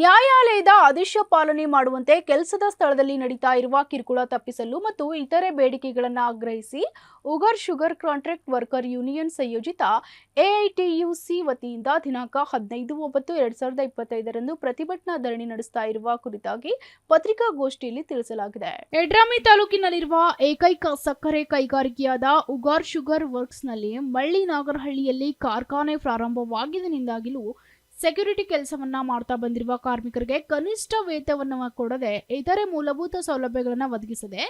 ನ್ಯಾಯಾಲಯದ ಆದೇಶ ಪಾಲನೆ ಮಾಡುವಂತೆ ಕೆಲಸದ ಸ್ಥಳದಲ್ಲಿ ನಡೀತಾ ಇರುವ ಕಿರುಕುಳ ತಪ್ಪಿಸಲು ಮತ್ತು ಇತರೆ ಬೇಡಿಕೆಗಳನ್ನು ಆಗ್ರಹಿಸಿ Ugar sugar contract worker union ಸಂಯೋಜಿತ ಎಐಟಿಯುಸಿ ವತಿಯಿಂದ ದಿನಾಂಕ ಹದಿನೈದು ಒಂಬತ್ತು ಎರಡ್ ಸಾವಿರದ ಇಪ್ಪತ್ತೈದರಂದು ಪ್ರತಿಭಟನಾ ಧರಣಿ ನಡೆಸ್ತಾ ಇರುವ ಕುರಿತಾಗಿ ಪತ್ರಿಕಾಗೋಷ್ಠಿಯಲ್ಲಿ ತಿಳಿಸಲಾಗಿದೆ. ಯಡ್ರಾಮಿ ತಾಲೂಕಿನಲ್ಲಿರುವ ಏಕೈಕ ಸಕ್ಕರೆ ಕೈಗಾರಿಕೆಯಾದ ಉಗಾರ್ ಶುಗರ್ ವರ್ಕ್ಸ್ನಲ್ಲಿ ಮಳ್ಳಿ ನಾಗರಹಳ್ಳಿಯಲ್ಲಿ ಕಾರ್ಖಾನೆ ಪ್ರಾರಂಭವಾಗಿದ್ದರಿಂದಾಗಿಲೂ ಸೆಕ್ಯೂರಿಟಿ ಕೆಲಸವನ್ನ ಮಾಡ್ತಾ ಬಂದಿರುವ ಕಾರ್ಮಿಕರಿಗೆ ಕನಿಷ್ಠ ವೇತನವನ್ನು ಕೊಡದೆ ಇತರೆ ಮೂಲಭೂತ ಸೌಲಭ್ಯಗಳನ್ನು ಒದಗಿಸದೆ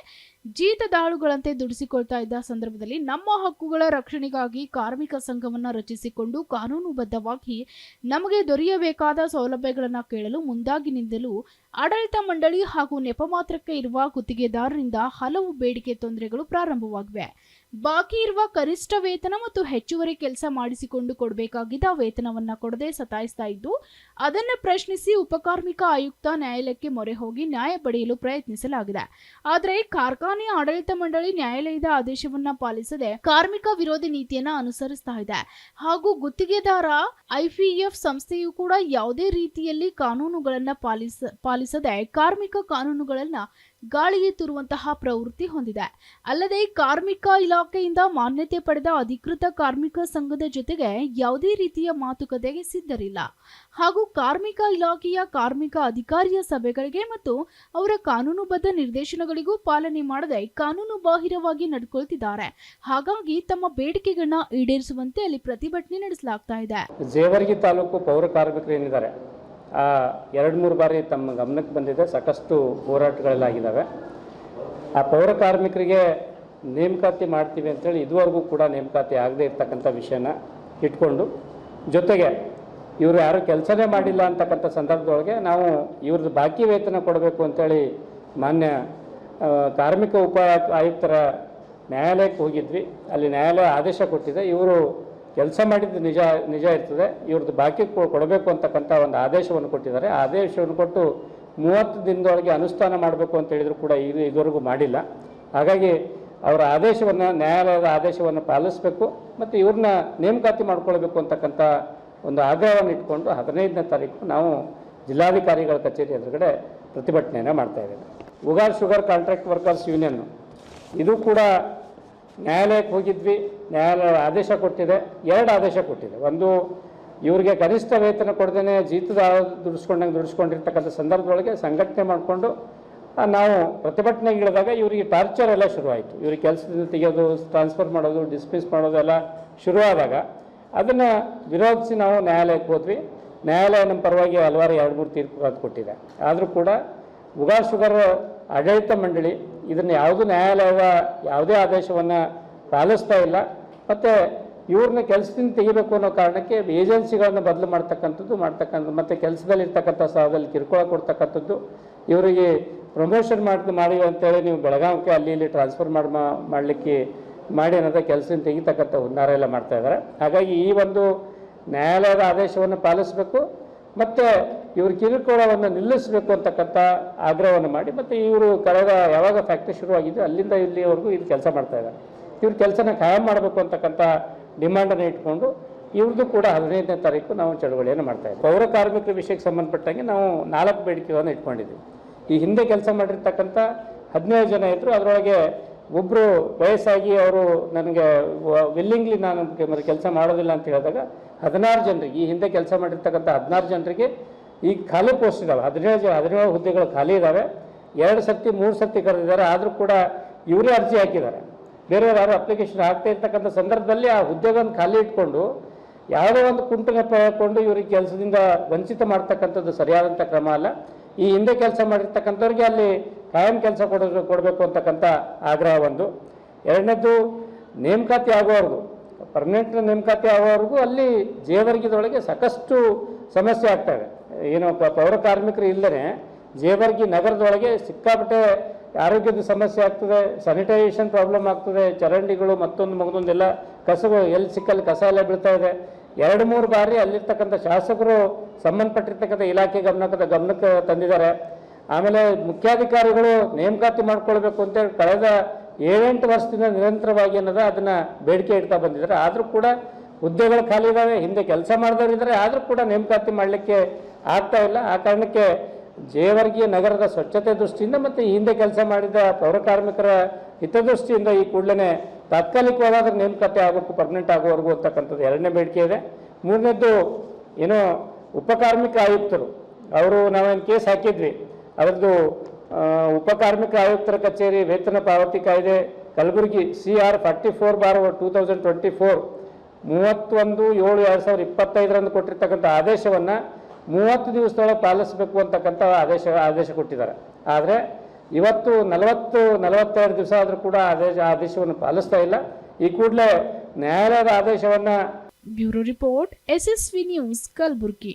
ಜೀತದಾಳುಗಳಂತೆ ದುಡಿಸಿಕೊಳ್ತಾ ಇದ್ದ ಸಂದರ್ಭದಲ್ಲಿ ನಮ್ಮ ಹಕ್ಕುಗಳ ರಕ್ಷಣೆಗಾಗಿ ಕಾರ್ಮಿಕ ಸಂಘವನ್ನ ರಚಿಸಿಕೊಂಡು ಕಾನೂನುಬದ್ಧವಾಗಿ ನಮಗೆ ದೊರೆಯಬೇಕಾದ ಸೌಲಭ್ಯಗಳನ್ನು ಕೇಳಲು ಮುಂದಾಗಿ ನಿಂದಲು ಆಡಳಿತ ಮಂಡಳಿ ಹಾಗೂ ನೆಪ ಮಾತ್ರಕ್ಕೆ ಇರುವ ಗುತ್ತಿಗೆದಾರರಿಂದ ಹಲವು ಬೇಡಿಕೆ ತೊಂದರೆಗಳು ಪ್ರಾರಂಭವಾಗಿವೆ. ಬಾಕಿ ಇರುವ ಕನಿಷ್ಠ ವೇತನ ಮತ್ತು ಹೆಚ್ಚುವರಿ ಕೆಲಸ ಮಾಡಿಸಿಕೊಂಡು ಕೊಡಬೇಕಾಗಿದ್ದ ವೇತನವನ್ನ ಕೊಡದೆ ಸತಾಯಿಸ್ತಾ ಇದ್ದು, ಅದನ್ನು ಪ್ರಶ್ನಿಸಿ ಉಪಕಾರ್ಮಿಕ ಆಯುಕ್ತ ನ್ಯಾಯಾಲಯಕ್ಕೆ ಮೊರೆ ಹೋಗಿ ನ್ಯಾಯ ಪಡೆಯಲು ಪ್ರಯತ್ನಿಸಲಾಗಿದೆ. ಆದರೆ ಕಾರ್ಖಾನೆ ಆಡಳಿತ ಮಂಡಳಿ ನ್ಯಾಯಾಲಯದ ಆದೇಶವನ್ನ ಪಾಲಿಸದೆ ಕಾರ್ಮಿಕ ವಿರೋಧಿ ನೀತಿಯನ್ನ ಅನುಸರಿಸ್ತಾ ಇದೆ. ಹಾಗೂ ಗುತ್ತಿಗೆದಾರ ಐಪಿಎಫ್ ಸಂಸ್ಥೆಯು ಕೂಡ ಯಾವುದೇ ರೀತಿಯಲ್ಲಿ ಕಾನೂನುಗಳನ್ನ ಪಾಲಿಸ, ಪಾಲಿಸದೆ ಕಾರ್ಮಿಕ ಕಾನೂನುಗಳನ್ನ ಗಾಳಿಗೆ ತೂರುವಂತಹ ಪ್ರವೃತ್ತಿ ಹೊಂದಿದೆ. ಅಲ್ಲದೆ ಕಾರ್ಮಿಕ ಇಲಾಖೆಯಿಂದ ಮಾನ್ಯತೆ ಪಡೆದ ಅಧಿಕೃತ ಕಾರ್ಮಿಕ ಸಂಘದ ಜೊತೆಗೆ ಯಾವುದೇ ರೀತಿಯ ಮಾತುಕತೆಗೆ ಸಿದ್ಧರಿಲ್ಲ. ಹಾಗೂ ಕಾರ್ಮಿಕ ಇಲಾಖೆಯ ಕಾರ್ಮಿಕ ಅಧಿಕಾರಿಯ ಸಭೆಗಳಿಗೆ ಮತ್ತು ಅವರ ಕಾನೂನುಬದ್ಧ ನಿರ್ದೇಶನಗಳಿಗೂ ಪಾಲನೆ ಮಾಡದೆ ಕಾನೂನು ಬಾಹಿರವಾಗಿ ನಡ್ಕೊಳ್ತಿದ್ದಾರೆ. ಹಾಗಾಗಿ ತಮ್ಮ ಬೇಡಿಕೆಗಳನ್ನ ಈಡೇರಿಸುವಂತೆ ಅಲ್ಲಿ ಪ್ರತಿಭಟನೆ ನಡೆಸಲಾಗ್ತಾ ಇದೆ. ಜೇವರ್ಗಿ ತಾಲೂಕು ಪೌರ ಕಾರ್ಮಿಕರು ಏನಿದ್ದಾರೆ? ಎರಡು ಮೂರು ಬಾರಿ ತಮ್ಮ ಗಮನಕ್ಕೆ ಬಂದಿದೆ. ಸಾಕಷ್ಟು ಹೋರಾಟಗಳೆಲ್ಲ ಆಗಿದ್ದಾವೆ ಆ ಪೌರ ಕಾರ್ಮಿಕರಿಗೆ ನೇಮಕಾತಿ ಮಾಡ್ತೀವಿ ಅಂತೇಳಿ ಇದುವರೆಗೂ ಕೂಡ ನೇಮಕಾತಿ ಆಗದೇ ಇರ್ತಕ್ಕಂಥ ವಿಷಯನ ಇಟ್ಕೊಂಡು, ಜೊತೆಗೆ ಇವರು ಯಾರು ಕೆಲಸನೇ ಮಾಡಿಲ್ಲ ಅಂತಕ್ಕಂಥ ಸಂದರ್ಭದೊಳಗೆ ನಾವು ಇವ್ರದ್ದು ಬಾಕಿ ವೇತನ ಕೊಡಬೇಕು ಅಂತೇಳಿ ಮಾನ್ಯ ಕಾರ್ಮಿಕ ಉಪ ಆಯುಕ್ತರ ನ್ಯಾಯಾಲಯಕ್ಕೆ ಹೋಗಿದ್ವಿ. ಅಲ್ಲಿ ನ್ಯಾಯಾಲಯ ಆದೇಶ ಕೊಟ್ಟಿದೆ. ಇವರು ಕೆಲಸ ಮಾಡಿದ್ದು ನಿಜ ನಿಜ ಇರ್ತದೆ. ಇವ್ರದ್ದು ಬಾಕಿ ಕೊಡಬೇಕು ಅಂತಕ್ಕಂಥ ಒಂದು ಆದೇಶವನ್ನು ಕೊಟ್ಟಿದ್ದಾರೆ. ಆದೇಶವನ್ನು ಕೊಟ್ಟು ಮೂವತ್ತು ದಿನದೊಳಗೆ ಅನುಷ್ಠಾನ ಮಾಡಬೇಕು ಅಂತ ಹೇಳಿದ್ರು ಕೂಡ ಇದು ಇದುವರೆಗೂ ಮಾಡಿಲ್ಲ. ಹಾಗಾಗಿ ಅವರ ಆದೇಶವನ್ನು, ನ್ಯಾಯಾಲಯದ ಆದೇಶವನ್ನು ಪಾಲಿಸಬೇಕು ಮತ್ತು ಇವ್ರನ್ನ ನೇಮಕಾತಿ ಮಾಡ್ಕೊಳ್ಬೇಕು ಅಂತಕ್ಕಂಥ ಒಂದು ಆಗ್ರಹವನ್ನು ಇಟ್ಕೊಂಡು ಹದಿನೈದನೇ ತಾರೀಕು ನಾವು ಜಿಲ್ಲಾಧಿಕಾರಿಗಳ ಕಚೇರಿ ಎದುರುಗಡೆ ಪ್ರತಿಭಟನೆಯನ್ನು ಮಾಡ್ತಾ ಇದ್ದೇವೆ. ಉಗಾರ್ ಶುಗರ್ ಕಾಂಟ್ರಾಕ್ಟ್ ವರ್ಕರ್ಸ್ ಯೂನಿಯನ್ನು ಇದು ಕೂಡ ನ್ಯಾಯಾಲಯಕ್ಕೆ ಹೋಗಿದ್ವಿ. ನ್ಯಾಯಾಲಯ ಆದೇಶ ಕೊಟ್ಟಿದೆ. ಎರಡು ಆದೇಶ ಕೊಟ್ಟಿದೆ. ಒಂದು, ಇವರಿಗೆ ಕನಿಷ್ಠ ವೇತನ ಕೊಡ್ದೇ ಜೀತದ ದುಡಿಸ್ಕೊಂಡಂಗೆ ದುಡಿಸ್ಕೊಂಡಿರ್ತಕ್ಕಂಥ ಸಂದರ್ಭದೊಳಗೆ ಸಂಘಟನೆ ಮಾಡಿಕೊಂಡು ನಾವು ಪ್ರತಿಭಟನೆಗೆ ಇಳಿದಾಗ ಇವರಿಗೆ ಟಾರ್ಚರ್ ಎಲ್ಲ ಶುರುವಾಯಿತು. ಇವ್ರಿಗೆ ಕೆಲಸದಿಂದ ತೆಗೆಯೋದು, ಟ್ರಾನ್ಸ್ಫರ್ ಮಾಡೋದು, ಡಿಸ್ಮಿಸ್ ಮಾಡೋದೆಲ್ಲ ಶುರುವಾದಾಗ ಅದನ್ನು ವಿರೋಧಿಸಿ ನಾವು ನ್ಯಾಯಾಲಯಕ್ಕೆ ಹೋದ್ವಿ. ನ್ಯಾಯಾಲಯ ನಮ್ಮ ಪರವಾಗಿ ಹಲವಾರು ಎರಡು ಮೂರು ತೀರ್ಪು ಕೊಟ್ಟಿದೆ. ಆದರೂ ಕೂಡ, ಉಗಾ ಶುಗರ್ ಆಡಳಿತ ಮಂಡಳಿ ಇದನ್ನು ಯಾವುದೂ ನ್ಯಾಯಾಲಯವ, ಯಾವುದೇ ಆದೇಶವನ್ನು ಪಾಲಿಸ್ತಾ ಇಲ್ಲ. ಮತ್ತು ಇವ್ರನ್ನ ಕೆಲಸದಿಂದ ತೆಗಿಬೇಕು ಅನ್ನೋ ಕಾರಣಕ್ಕೆ ಏಜೆನ್ಸಿಗಳನ್ನು ಬದಲು ಮಾಡ್ತಕ್ಕಂಥದ್ದು, ಮಾಡ್ತಕ್ಕಂಥ ಮತ್ತು ಕೆಲಸದಲ್ಲಿರ್ತಕ್ಕಂಥ ಸ್ಥಳದಲ್ಲಿ ಕಿರುಕುಳ ಕೊಡ್ತಕ್ಕಂಥದ್ದು. ಇವರಿಗೆ ಪ್ರಮೋಷನ್ ಮಾಡಿ ಮಾಡಿ ಅಂತೇಳಿ ನೀವು ಬೆಳಗಾವಿಗೆ ಅಲ್ಲಿ ಇಲ್ಲಿ ಟ್ರಾನ್ಸ್ಫರ್ ಮಾಡಿ ಮಾಡಲಿಕ್ಕೆ ಮಾಡಿ ಅನ್ನೋದೇ ಕೆಲಸದಿಂದ ತೆಗಿತಕ್ಕಂಥ ಹುನ್ನಾರ ಎಲ್ಲ ಮಾಡ್ತಾ ಇದ್ದಾರೆ ಹಾಗಾಗಿ ಈ ಒಂದು ನ್ಯಾಯಾಲಯದ ಆದೇಶವನ್ನು ಪಾಲಿಸಬೇಕು. ಮತ್ತು ಇವ್ರ ಕಿರುಕುಳವನ್ನು ನಿಲ್ಲಿಸಬೇಕು ಅಂತಕ್ಕಂಥ ಆಗ್ರಹವನ್ನು ಮಾಡಿ, ಮತ್ತು ಇವರು ಕಳೆದ ಯಾವಾಗ ಫ್ಯಾಕ್ಟ್ರಿ ಶುರುವಾಗಿದ್ದು ಅಲ್ಲಿಂದ ಇಲ್ಲಿವರೆಗೂ ಇದು ಕೆಲಸ ಮಾಡ್ತಾ ಇದ್ದಾರೆ. ಇವ್ರ ಕೆಲಸನ ಖಾಯಂ ಮಾಡಬೇಕು ಅಂತಕ್ಕಂಥ ಡಿಮ್ಯಾಂಡನ್ನು ಇಟ್ಕೊಂಡು, ಇವ್ರದ್ದು ಕೂಡ ಹದಿನೈದನೇ ತಾರೀಕು ನಾವು ಚಳುವಳಿಯನ್ನು ಮಾಡ್ತಾ ಇದ್ದೀವಿ. ಪೌರ ಕಾರ್ಮಿಕರ ವಿಷಯಕ್ಕೆ ಸಂಬಂಧಪಟ್ಟಂಗೆ ನಾವು ನಾಲ್ಕು ಬೇಡಿಕೆಗಳನ್ನು ಇಟ್ಕೊಂಡಿದ್ದೀವಿ. ಈ ಹಿಂದೆ ಕೆಲಸ ಮಾಡಿರ್ತಕ್ಕಂಥ ಹದಿನೈದು ಜನ ಇದ್ದರು ಅದರೊಳಗೆ ಒಬ್ಬರು ವಯಸ್ಸಾಗಿ ಅವರು ನನಗೆ ವಿಲ್ಲಿಂಗ್ಲಿ ನಾನು ಕೆಲಸ ಮಾಡೋದಿಲ್ಲ ಅಂತ ಹೇಳಿದಾಗ ಹದಿನಾರು ಜನರಿಗೆ, ಈ ಹಿಂದೆ ಕೆಲಸ ಮಾಡಿರ್ತಕ್ಕಂಥ ಹದಿನಾರು ಜನರಿಗೆ ಈಗ ಖಾಲಿ ಪೋಸ್ಟ್ ಇದ್ದಾವೆ ಹದಿನೇಳು ಹದಿನೇಳು ಹುದ್ದೆಗಳು ಖಾಲಿ ಇದ್ದಾವೆ ಎರಡು ಸರ್ತಿ, ಮೂರು ಸರ್ತಿ ಕರೆದಿದ್ದಾರೆ. ಆದರೂ ಕೂಡ ಇವರೇ ಅರ್ಜಿ ಹಾಕಿದ್ದಾರೆ. ಬೇರೆಯವರು ಯಾರು ಅಪ್ಲಿಕೇಶನ್ ಹಾಕ್ತಾ ಇರ್ತಕ್ಕಂಥ ಸಂದರ್ಭದಲ್ಲಿ ಆ ಹುದ್ದೆಗಳನ್ನು ಖಾಲಿ ಇಟ್ಕೊಂಡು ಯಾವುದೋ ಒಂದು ಕುಂಟು ನೆಪ ಇವ್ರಿಗೆ ಕೆಲಸದಿಂದ ವಂಚಿತ ಮಾಡ್ತಕ್ಕಂಥದ್ದು ಸರಿಯಾದಂಥ ಕ್ರಮ ಅಲ್ಲ. ಈ ಹಿಂದೆ ಕೆಲಸ ಮಾಡಿರ್ತಕ್ಕಂಥವ್ರಿಗೆ ಅಲ್ಲಿ ಕಾಯಂ ಕೆಲಸ ಕೊಡೋದು, ಕೊಡಬೇಕು ಅಂತಕ್ಕಂಥ ಆಗ್ರಹ ಒಂದು. ಎರಡನೇದು ನೇಮಕಾತಿ ಆಗೋವರೆಗೂ ಪರ್ಮನೆಂಟ್ ನೇಮಕಾತಿ ಆಗೋವರೆಗೂ ಅಲ್ಲಿ ಜೇವರ್ಗಿದೊಳಗೆ ಸಾಕಷ್ಟು ಸಮಸ್ಯೆ ಆಗ್ತವೆ. ಏನು ಪೌರ ಕಾರ್ಮಿಕರು ಇಲ್ಲದೇ ಜೇವರ್ಗಿ ನಗರದೊಳಗೆ ಸಿಕ್ಕಾಪಟ್ಟೆ ಆರೋಗ್ಯದ ಸಮಸ್ಯೆ ಆಗ್ತದೆ ಸ್ಯಾನಿಟೈಸೇಷನ್ ಪ್ರಾಬ್ಲಮ್ ಆಗ್ತದೆ, ಚರಂಡಿಗಳು ಮತ್ತೊಂದು ಮಗದೊಂದೆಲ್ಲ ಕಸಗಳು, ಎಲ್ಲಿ ಸಿಕ್ಕಲ್ಲಿ ಕಸ ಎಲ್ಲ ಬೀಳ್ತಾ ಇದೆ. ಎರಡು, ಮೂರು ಬಾರಿ ಅಲ್ಲಿರ್ತಕ್ಕಂಥ ಶಾಸಕರು ಸಂಬಂಧಪಟ್ಟಿರ್ತಕ್ಕಂಥ ಇಲಾಖೆ ಗಮನಕ್ಕೆ ಗಮನಕ್ಕೆ ತಂದಿದ್ದಾರೆ. ಆಮೇಲೆ ಮುಖ್ಯಾಧಿಕಾರಿಗಳು ನೇಮಕಾತಿ ಮಾಡ್ಕೊಳ್ಬೇಕು ಅಂತೇಳಿ ಕಳೆದ ಏಳೆಂಟು ವರ್ಷದಿಂದ ನಿರಂತರವಾಗಿ ಅನ್ನೋದು ಅದನ್ನು ಬೇಡಿಕೆ ಇಡ್ತಾ ಬಂದಿದ್ದಾರೆ. ಆದರೂ ಕೂಡ ಹುದ್ದೆಗಳು ಖಾಲಿ ಇದ್ದಾವೆ ಹಿಂದೆ ಕೆಲಸ ಮಾಡಿದವರು ಇದ್ದಾರೆ ಆದರೂ ಕೂಡ ನೇಮಕಾತಿ ಮಾಡಲಿಕ್ಕೆ ಆಗ್ತಾ ಇಲ್ಲ. ಆ ಕಾರಣಕ್ಕೆ ಜೇವರ್ಗಿ ನಗರದ ಸ್ವಚ್ಛತೆ ದೃಷ್ಟಿಯಿಂದ ಮತ್ತು ಹಿಂದೆ ಕೆಲಸ ಮಾಡಿದ ಪೌರಕಾರ್ಮಿಕರ ಹಿತದೃಷ್ಟಿಯಿಂದ ಈ ಕೂಡಲೇ ತಾತ್ಕಾಲಿಕವಾದ ನೇಮಕಾತಿ ಆಗಬೇಕು ಪರ್ಮನೆಂಟ್ ಆಗೋವರೆಗೂ ಅಂತಕ್ಕಂಥದ್ದು ಎರಡನೇ ಬೇಡಿಕೆ ಇದೆ. ಮೂರನೇದ್ದು, ಏನೋ ಉಪಕಾರ್ಮಿಕ ಆಯುಕ್ತರು, ಅವರು ನಾವೇನು ಕೇಸ್ ಹಾಕಿದ್ವಿ, ಅವ್ರದ್ದು ಉಪಕಾರ್ಮಿಕ ಆಯುಕ್ತರ ಕಚೇರಿ, ವೇತನ ಪಾವತಿ ಕಾಯ್ದೆ, Kalaburagi C R forty four bar two thousand twenty four ಮೂವತ್ತೊಂದು ಏಳು ಎರಡು ಸಾವಿರದ ಇಪ್ಪತ್ತೈದರಂದು ಕೊಟ್ಟಿರ್ತಕ್ಕಂಥ ಆದೇಶವನ್ನು ಮೂವತ್ತು ದಿವಸದೊಳಗೆ ಪಾಲಿಸಬೇಕು ಅಂತಕ್ಕಂಥ ಆದೇಶ ಆದೇಶ ಕೊಟ್ಟಿದ್ದಾರೆ. ಆದರೆ ಇವತ್ತು ನಲವತ್ತು, ನಲವತ್ತೆರಡು ದಿವಸ ಆದರೂ ಕೂಡ ಆದೇಶ, ಆದೇಶವನ್ನು ಪಾಲಿಸ್ತಾ ಇಲ್ಲ. ಈ ಕೂಡಲೇ ನ್ಯಾಯಾಲಯದ ಆದೇಶವನ್ನು bureau report SSV news Kalaburagi.